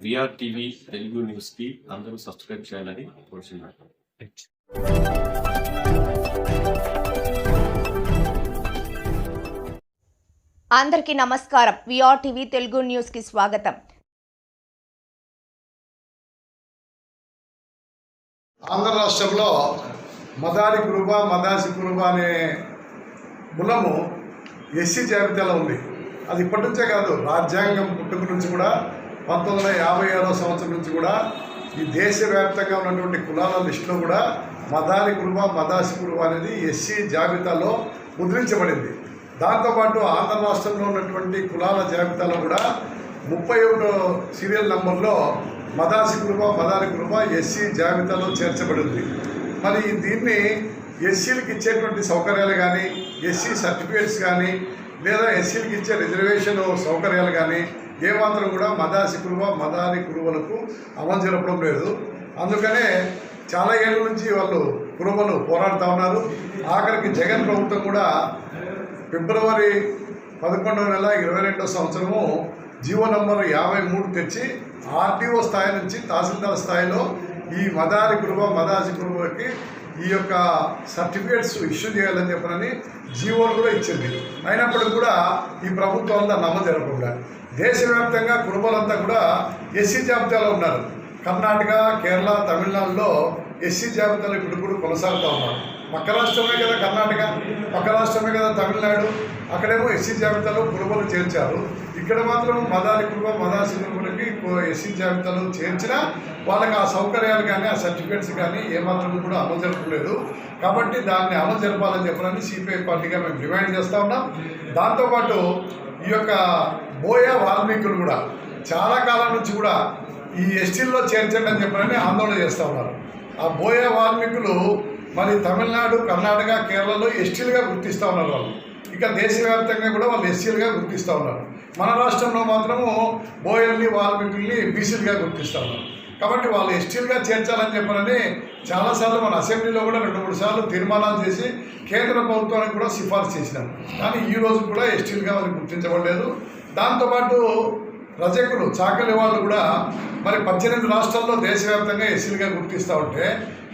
VR TV Telugu న్యూస్కి అందరూ subscribe చేయాలని కోరుచున్నాను. అందరికీ నమస్కారం. విఆర్ టీవీ తెలుగు న్యూస్కి స్వాగతం. ఆంధ్ర రాష్ట్రంలో మదారి కురుబ మదాసి కురుబ అనే కులము ఎస్సీ జాబితాలో ఉంది. అది ఇప్పటి నుంచే కాదు రాజ్యాంగం పుట్టుక నుంచి కూడా పంతొమ్మిది వందల యాభై ఏడవ సంవత్సరం నుంచి కూడా ఈ దేశవ్యాప్తంగా ఉన్నటువంటి కులాల లిస్టులో కూడా మదాని కురువ మదాసి కురువ అనేది ఎస్సీ జాబితాలో ముద్రించబడింది. దాంతోపాటు ఆంధ్ర రాష్ట్రంలో ఉన్నటువంటి కులాల జాబితాలో కూడా ముప్పై ఒకటో సీరియల్ నంబర్లో మదాసి కురువ మదాని కురువ ఎస్సీ జాబితాలో చేర్చబడింది. మరి దీన్ని ఎస్సీలకు ఇచ్చేటువంటి సౌకర్యాలు కానీ ఎస్సీ సర్టిఫికేట్స్ కానీ లేదా ఎస్సీలకు ఇచ్చే రిజర్వేషన్ సౌకర్యాలు కానీ ఏమాత్రం కూడా మదాసి కురువ మదాని కురువలకు అమలు జరపడం లేదు. అందుకనే చాలా ఏళ్ళ నుంచి వాళ్ళు కురువలు పోరాడుతూ ఉన్నారు. ఆఖరికి జగన్ ప్రభుత్వం కూడా ఫిబ్రవరి పదకొండవ నెల ఇరవై రెండో సంవత్సరము జీవో నంబర్ యాభై మూడు తెచ్చి ఆర్టీఓ స్థాయి నుంచి తహసీల్దార్ స్థాయిలో ఈ మదారి కురువ మదాసి కురువకి ఈ యొక్క సర్టిఫికేట్స్ ఇష్యూ చేయాలని చెప్పనని జీవోలు కూడా ఇచ్చింది అయినప్పటికీ కూడా ఈ ప్రభుత్వం అంతా నమ్మ జరగకుండా దేశవ్యాప్తంగా కుటుంబాలంతా కూడా ఎస్సీ జాబితాలో ఉన్నారు. కర్ణాటక కేరళ తమిళనాడులో ఎస్సీ జాబితాలో ఇప్పుడు కూడా కొనసాగుతూ ఉన్నారు. పక్క రాష్ట్రమే కదా కర్ణాటక పక్క రాష్ట్రమే కదా తమిళనాడు. అక్కడేమో ఎస్సీ జాబితాలో కుటుంబాలు చేర్చారు. ఇక్కడ మాత్రం మదాలి కుటుంబం మదాసి ఎస్సీ జాబితాలో చేర్చినా వాళ్ళకి ఆ సౌకర్యాలు కానీ ఆ సర్టిఫికెట్స్ కానీ ఏమాత్రం కూడా అమలు జరపలేదు. కాబట్టి దాన్ని అమలు జరపాలని చెప్పాలని సిపిఐ పార్టీగా మేము డిమాండ్ చేస్తూ ఉన్నాం. దాంతోపాటు ఈ యొక్క బోయా వాల్మీకులు కూడా చాలా కాలం నుంచి కూడా ఈ ఎస్టీల్లో చేర్చండి అని చెప్పాలని ఆందోళన చేస్తూ ఉన్నారు. ఆ బోయా వాల్మీకులు మరి తమిళనాడు కర్ణాటక కేరళలో ఎస్టీలుగా గుర్తిస్తూ ఉన్నారు వాళ్ళు. ఇంకా దేశవ్యాప్తంగా కూడా వాళ్ళు ఎస్సీలుగా గుర్తిస్తూ ఉన్నారు. మన రాష్ట్రంలో మాత్రము బోయల్ని వాల్మీకుల్ని బీసీలుగా గుర్తిస్తూ ఉన్నారు. కాబట్టి వాళ్ళు ఎస్టీలుగా చేర్చాలని చెప్పనని చాలాసార్లు మన అసెంబ్లీలో కూడా రెండు మూడు సార్లు తీర్మానాలు చేసి కేంద్ర ప్రభుత్వానికి కూడా సిఫార్సు చేసినాం. కానీ ఈ రోజు కూడా ఎస్టీలుగా వాళ్ళు గుర్తించబడలేదు. దాంతోపాటు రజకులు చాకలి వాళ్ళు కూడా మరి పద్దెనిమిది రాష్ట్రాల్లో దేశవ్యాప్తంగా ఎస్సీలుగా గుర్తిస్తూ ఉంటే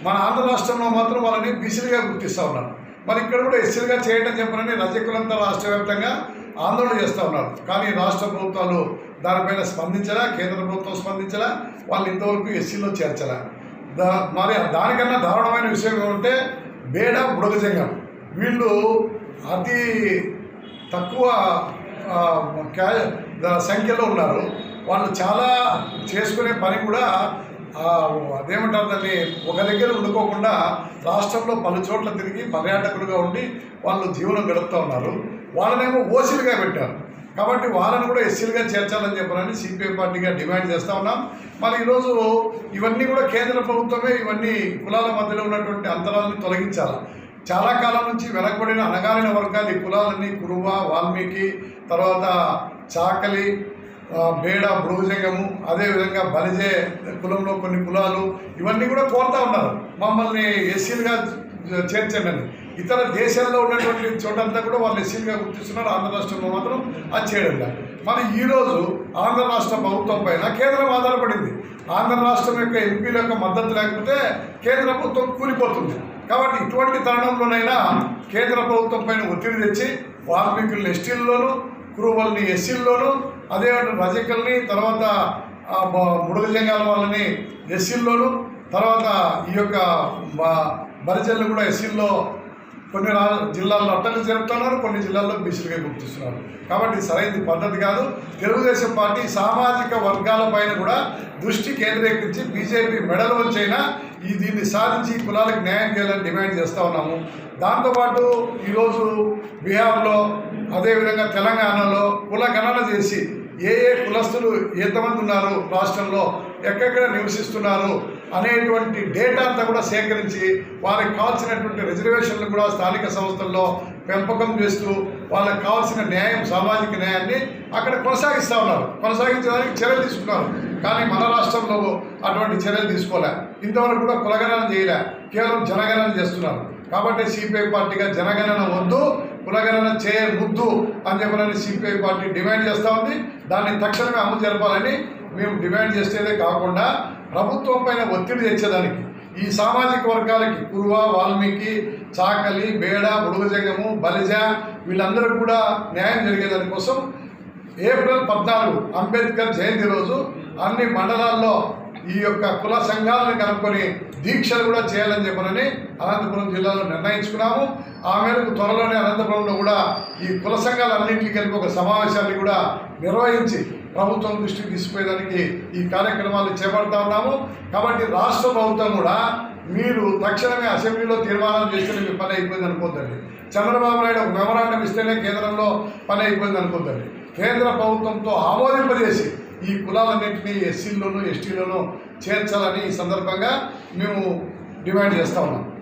మన ఆంధ్ర రాష్ట్రంలో మాత్రం వాళ్ళని బీసీలుగా గుర్తిస్తూ ఉన్నారు. మరి ఇక్కడ కూడా ఎస్సీలుగా చేయడం చెప్పనని రజకులంతా రాష్ట్ర వ్యాప్తంగా ఆందోళన చేస్తూ ఉన్నారు. కానీ రాష్ట్ర ప్రభుత్వాలు దానిపైన స్పందించరా కేంద్ర ప్రభుత్వం స్పందించరా వాళ్ళు ఇంతవరకు ఎస్సీలో చేర్చరా దా మరి దానికన్నా దారుణమైన విషయం ఏమంటే బేడ బుడగజంగం. వీళ్ళు అతి తక్కువ క్యా ద- సంఖ్యలో ఉన్నారు. వాళ్ళు చాలా చేసుకునే పని కూడా అదేమంటారు దాన్ని ఒక దగ్గర ఉండుకోకుండా రాష్ట్రంలో పలు చోట్ల తిరిగి పర్యాటకులుగా ఉండి వాళ్ళు జీవనం గడుపుతూ ఉన్నారు. వాళ్ళనేమో ఓసీలుగా పెట్టారు. కాబట్టి వాళ్ళని కూడా ఎస్సీలుగా చేర్చాలని చెప్పాలని సిపిఐ పార్టీగా డిమాండ్ చేస్తూ ఉన్నాం. మరి ఈరోజు ఇవన్నీ కూడా కేంద్ర ప్రభుత్వమే ఇవన్నీ కులాల మధ్యలో ఉన్నటువంటి అంతరాలను తొలగించాలి? చాలా కాలం నుంచి వెనకబడిన అణగారిన వర్గాలు ఈ కులాలన్నీ కురువ వాల్మీకి తర్వాత చాకలి బేడ బృహజంగము అదేవిధంగా బలిజే కులంలో కొన్ని కులాలు ఇవన్నీ కూడా కోరుతా ఉన్నారు. మమ్మల్ని ఎస్సీలుగా చేర్చండి. ఇతర దేశాల్లో ఉన్నటువంటి చోటంతా కూడా వాళ్ళు ఎస్సీలుగా గుర్తిస్తున్నారు. ఆంధ్ర రాష్ట్రంలో మాత్రం అది చేయడం లేదు. మరి ఈరోజు ఆంధ్ర రాష్ట్ర ప్రభుత్వం పైన కేంద్రం ఆధారపడింది. ఆంధ్ర రాష్ట్రం యొక్క ఎంపీల యొక్క మద్దతు లేకపోతే కేంద్ర ప్రభుత్వం కూలిపోతుంది. కాబట్టి ఇటువంటి తరుణంలోనైనా కేంద్ర ప్రభుత్వం పైన ఒత్తిడి తెచ్చి వాల్మీకులను ఎస్టీల్లోనూ కురువల్ని ఎస్సీల్లోనూ అదే రజకల్ని తర్వాత ముడుగు జంగాల వాళ్ళని ఎస్సీల్లోనూ తర్వాత ఈ యొక్క బరిజల్ని కూడా ఎస్సీల్లో కొన్ని జిల్లాల్లో అట్టలు జరుపుతున్నారు కొన్ని జిల్లాల్లో బీసీలుగా గుర్తిస్తున్నారు. కాబట్టి సరైన పద్ధతి కాదు. తెలుగుదేశం పార్టీ సామాజిక వర్గాలపైన కూడా దృష్టి కేంద్రీకరించి బీజేపీ మెడల్ వచ్చైనా ఈ దీన్ని సాధించి కులాలకు న్యాయం చేయాలని డిమాండ్ చేస్తూ ఉన్నాము. దాంతోపాటు ఈరోజు బీహార్లో అదేవిధంగా తెలంగాణలో కుల గణన చేసి ఏ ఏ కులస్తులు ఎంతమంది ఉన్నారు రాష్ట్రంలో ఎక్కడెక్కడ నివసిస్తున్నారు అనేటువంటి డేటా అంతా కూడా సేకరించి వారికి కావాల్సినటువంటి రిజర్వేషన్లు కూడా స్థానిక సంస్థల్లో పెంపకం చేస్తూ వాళ్ళకి కావాల్సిన న్యాయం సామాజిక న్యాయాన్ని అక్కడ కొనసాగిస్తూ ఉన్నారు. కొనసాగించడానికి చర్యలు తీసుకున్నారు. కానీ మన రాష్ట్రంలో అటువంటి చర్యలు తీసుకోలే. ఇంతవరకు కూడా కులగణన చేయలే. కేవలం జనగణన చేస్తున్నారు. కాబట్టి సిపిఐ పార్టీగా జనగణన వద్దు కులగణన చేయవద్దు అని చెప్పాలని సిపిఐ పార్టీ డిమాండ్ చేస్తూ ఉంది. దాన్ని తక్షణమే అమలు జరపాలని మేము డిమాండ్ చేసేదే కాకుండా ప్రభుత్వం పైన ఒత్తిడి తెచ్చేదానికి ఈ సామాజిక వర్గాలకి కురువ వాల్మీకి చాకలి బేడ బుడుగజంగము బలిజ వీళ్ళందరూ కూడా న్యాయం జరిగేదాని కోసం ఏప్రిల్ పద్నాలుగు అంబేద్కర్ జయంతి రోజు అన్ని మండలాల్లో ఈ యొక్క కుల సంఘాలను కనుక్కొని దీక్షలు కూడా చేయాలని చెప్పనని అనంతపురం జిల్లాలో నిర్ణయించుకున్నాము. ఆ మేరకు త్వరలోనే అనంతపురంలో కూడా ఈ కుల సంఘాలన్నింటికి కలిపి ఒక సమావేశాన్ని కూడా నిర్వహించి ప్రభుత్వం దృష్టికి తీసుకుపోయేదానికి ఈ కార్యక్రమాలు చేపడతా ఉన్నాము. కాబట్టి రాష్ట్ర ప్రభుత్వం కూడా మీరు తక్షణమే అసెంబ్లీలో తీర్మానం చేస్తేనే మీ పని అయిపోయింది అనుకోద్దండి. చంద్రబాబు నాయుడు ఒక మెమరాండం ఇస్తేనే కేంద్రంలో పని అయిపోయింది అనుకోద్దండి. కేంద్ర ప్రభుత్వంతో ఆమోదింపజేసి ఈ కులాలన్నింటినీ ఎస్సీల్లోనూ ఎస్టీలోనూ చేర్చాలని ఈ సందర్భంగా మేము డిమాండ్ చేస్తా ఉన్నాం.